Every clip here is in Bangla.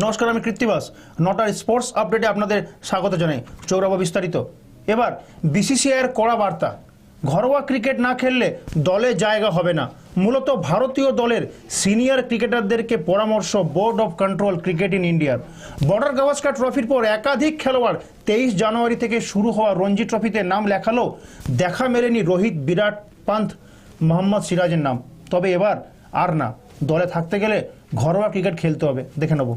নমস্কার, আমি কৃত্তিবাস। নটার স্পোর্টস আপডেটে আপনাদের স্বাগত জানাই। চৌরাবা বিস্তারিত। এবার বিসিসিআইয়ের কড়া বার্তা। ঘরোয়া ক্রিকেট না খেললে দলে জায়গা হবে না। মূলত ভারতীয় দলের সিনিয়র ক্রিকেটারদেরকে পরামর্শ board of control cricket in ইন্ডিয়ার। বর্ডার গাভাস্কার ট্রফির পর একাধিক খেলোয়াড় তেইশ জানুয়ারি থেকে শুরু হওয়া রঞ্জি ট্রফিতে নাম লেখালেও দেখা মেলেনি রোহিত, বিরাট পান্থ, মোহাম্মদ সিরাজের নাম। তবে এবার আর না। দলে থাকতে গেলে ঘরোয়া ক্রিকেট খেলতে হবে। দেখে নেব।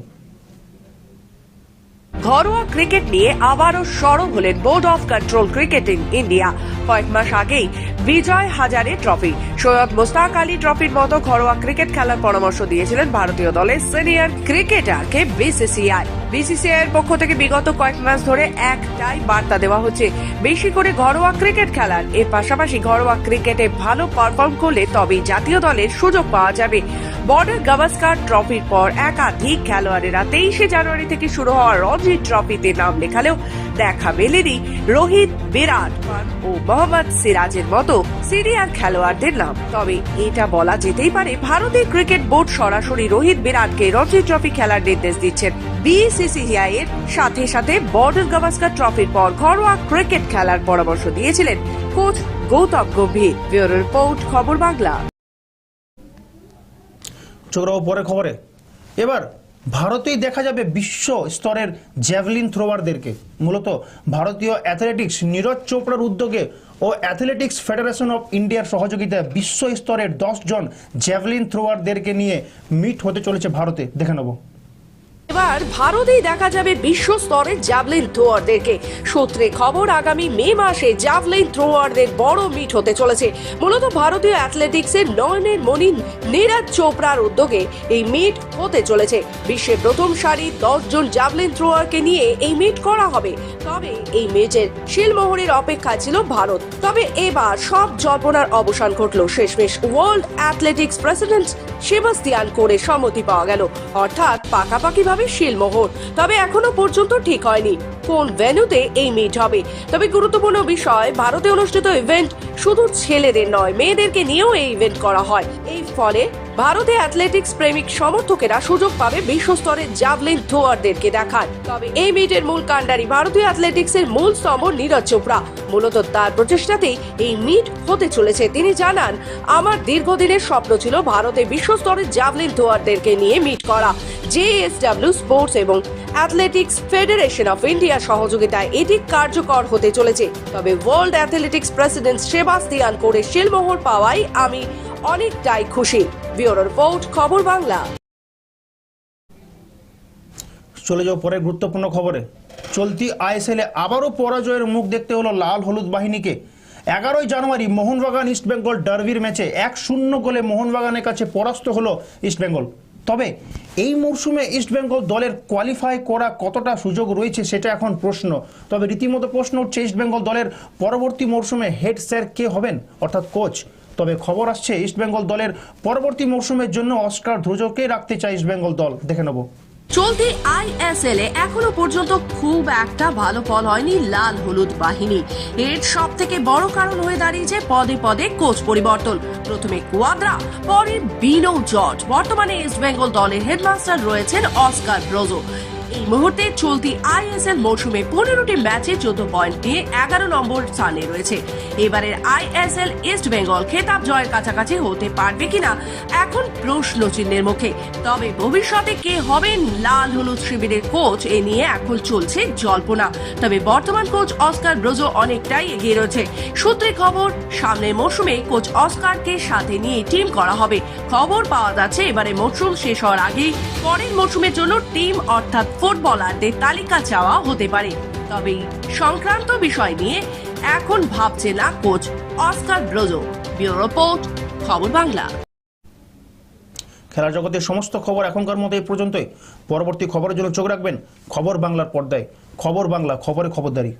ঘরোয়া ক্রিকেট নিয়ে আবারও সরব হলেন board of control cricket in India কয়েক মাস আগেই বিজয় হাজারে ট্রফি। সৈয়দ মোস্তাক আলী ট্রফির মতো ঘরোয়া ক্রিকেট খেলার পরামর্শ দিয়েছিলেন ভারতীয় দলের সিনিয়র ক্রিকেটারকে বিসিসিআই। বিসিসিআই এর পক্ষ থেকে বিগত কয়েক মাস ধরে একটাই বার্তা দেওয়া হচ্ছে, বেশি করে ঘরোয়া ক্রিকেট খেলার। এর পাশাপাশি ঘরোয়া ক্রিকেটে ভালো পারফর্ম করলে তবেই জাতীয় দলের সুযোগ পাওয়া যাবে। বর্ডার গাভাস্কার ট্রফির পর একাধিক খেলোয়াড়েরা তেইশে জানুয়ারি থেকে শুরু হওয়া রঞ্জি ট্রফিতে নাম লেখালেও দেখা মেলেনি রোহিত, বিরাট ও মোহাম্মদ সিরাজের মতো সিনিয়র খেলোয়াড়দের নাম। তবে এটা বলা যেতেই পারে ভারতের ক্রিকেট বোর্ড সরাসরি রোহিত, বিরাটকে রঞ্জি ট্রফি খেলার নির্দেশ দিচ্ছেন। বিসিসিআই এর সাথে সাথে বর্ডার গাভাস্কার ট্রফির পর ঘরোয়া ক্রিকেট খেলার পরামর্শ দিয়েছিলেন coach Gautam Gambhir. Bureau report, খবর বাংলা। চোখরাও পরে খবরে। এবার ভারতেই দেখা যাবে বিশ্ব স্তরের জ্যাভলিন থ্রোয়ারদেরকে। মূলত ভারতীয় অ্যাথলেটিক্স নীরজ চোপড়ার উদ্যোগে ও অ্যাথলেটিক্স ফেডারেশন অফ ইন্ডিয়ার সহযোগিতায় বিশ্ব স্তরের দশজন জ্যাভলিন থ্রোয়ারদেরকে নিয়ে মিট হতে চলেছে ভারতে। দেখে নেব। এবার ভারতেই দেখা যাবে বিশ্ব স্তরে জ্যাভলিন থ্রোয়ারদেরকে। সূত্রে খবর, আগামী মে মাসে জ্যাভলিন থ্রোয়ারদের বড় মিট হতে চলেছে। মূলত ভারতীয় অ্যাথলেটিক্সের নয়নের মণি নীরাজ চোপড়ার উদ্যোগে এই মিট হতে চলেছে। বিশ্বের প্রথম সারি দশ জন জ্যাভলিন থ্রোয়ারকে নিয়ে এই মিট করা হবে। তবে এই ম্যাচের শিলমোহরের অপেক্ষা ছিল ভারত। তবে এবার সব জল্পনার অবসান ঘটল। শেষমেশ ওয়ার্ল্ড অ্যাথলেটিক্স প্রেসিডেন্ট সেবাস্তিয়ান করে সম্মতি পাওয়া গেল। অর্থাৎ পাকাপাকিভাবে শিলমোহর। তবে এখনও পর্যন্ত ঠিক হয়নি। কোন ভেন্যুতে এই মিট হবে? তবে গুরুত্বপূর্ণ বিষয়, ভারতে অনুষ্ঠিত ইভেন্ট শুধু ছেলেদের নয়, মেয়েদেরকে নিয়েও এই ইভেন্ট করা হয়। এই ফলে ভারতে অ্যাথলেটিক্স প্রেমিক সমর্থকেরা সুযোগ পাবে বিশ্বস্তরের জাভলিন থ্রোয়ারদেরকে দেখার। তবে এই মিটের মূল কাণ্ডারি ভারতীয় অ্যাথলেটিক্সের মূল স্তম্ভ নীরজ চোপড়া। মূলত তার প্রচেষ্টাতেই এই মিট হতে চলেছে। তিনি জানান, আমার দীর্ঘদিনের স্বপ্ন ছিল ভারতে বিশ্বস্তরের জাভলিন থ্রোয়ারদেরকে নিয়ে মিট করা। জেএসডব্লিউ স্পোর্টস এবং অ্যাথলেটিক্স ফেডারেশন অফ ইন্ডিয়ার সহযোগিতায় এটি কার্যকর হতে চলেছে। তবে ওয়ার্ল্ড অ্যাথলেটিক্স প্রেসিডেন্ট সেবাস্তিয়ান করে শিলমোহর পাওয়ায় আমি অনেকটাই খুশি। ব্যুরো রিপোর্ট, খবর বাংলা। চলে যাও পরের গুরুত্বপূর্ণ খবরে। চলতি আইএসএলে আবারও পরাজয়ের মুখ দেখতে হলো লাল হলুদ বাহিনীকে। এগারোই জানুয়ারি মোহনবাগান ইস্টবেঙ্গল ডার্বির ম্যাচে এক শূন্য গোলে মোহনবাগানের কাছে পরাস্ত হলো ইস্টবেঙ্গল তবে এই মরশুমে ইস্টবেঙ্গল দলের কোয়ালিফাই করা কতটা সুযোগ রয়েছে সেটা এখন প্রশ্ন। তবে রীতিমতো প্রশ্ন উঠছে ইস্টবেঙ্গল দলের পরবর্তী মরশুমে হেড স্যার কে হবেন, অর্থাৎ কোচ তবে খবর আসছে ইস্টবেঙ্গল দলের পরবর্তী মরশুমের জন্য অস্কার ধ্রুজকে রাখতে চায় ইস্টবেঙ্গল দল। দেখে নেব। চলতি আই আইএসএল এ এখনও পর্যন্ত খুব একটা ভালো ফল হয়নি লাল হলুদ বাহিনী। এর সব থেকে বড় কারণ হয়ে দাঁড়িয়েছে পদে পদে কোচ পরিবর্তন। প্রথমে কুয়াদ্রা, পরে বিনো জর্জ। বর্তমানে ইস্ট বেঙ্গল দলের হেডমাস্টার রয়েছেন অস্কার ব্রোজো এই মুহূর্তে চলতি আইএসএল মৌসুমে পনেরোটি ম্যাচে চোদ্দ পয়েন্ট নিয়ে এগারো নম্বর স্থানে রয়েছে। এবারের আইএসএল ইস্ট বেঙ্গল খেতাব জয়ের কাছাকাছি হতে পারবে কিনা, এখন প্রশ্ন চিহ্নের মুখে। তবে ভবিষ্যতে কে হবেন লাল হলুদ শিবিরের কোচ, এ নিয়ে এখন চলছে জল্পনা। তবে বর্তমান কোচ অস্কার ব্রোজো অনেকটাই এগিয়ে রয়েছে। সূত্রে খবর, সামনের মৌসুমে কোচ অস্কারকে সাথে নিয়ে টিম করা হবে। খবর পাওয়া যাচ্ছে, এবারে মৌসুম শেষ হওয়ার আগেই পরের মৌসুমের জন্য টিম অর্থাৎ ফুটবলারদের তালিকা চাওয়া হতে পারে। তবে সংক্রান্ত বিষয় নিয়ে এখন ভাবছে না coach Oscar Bruzon. Bureau report, খবর বাংলা। খেলার জগতের সমস্ত খবর এখনকার মতো এই পর্যন্তই। পরবর্তী খবরের জন্য চোখ রাখবেন খবর বাংলার পর্দায়। খবর বাংলা, খবরে খবরদারি।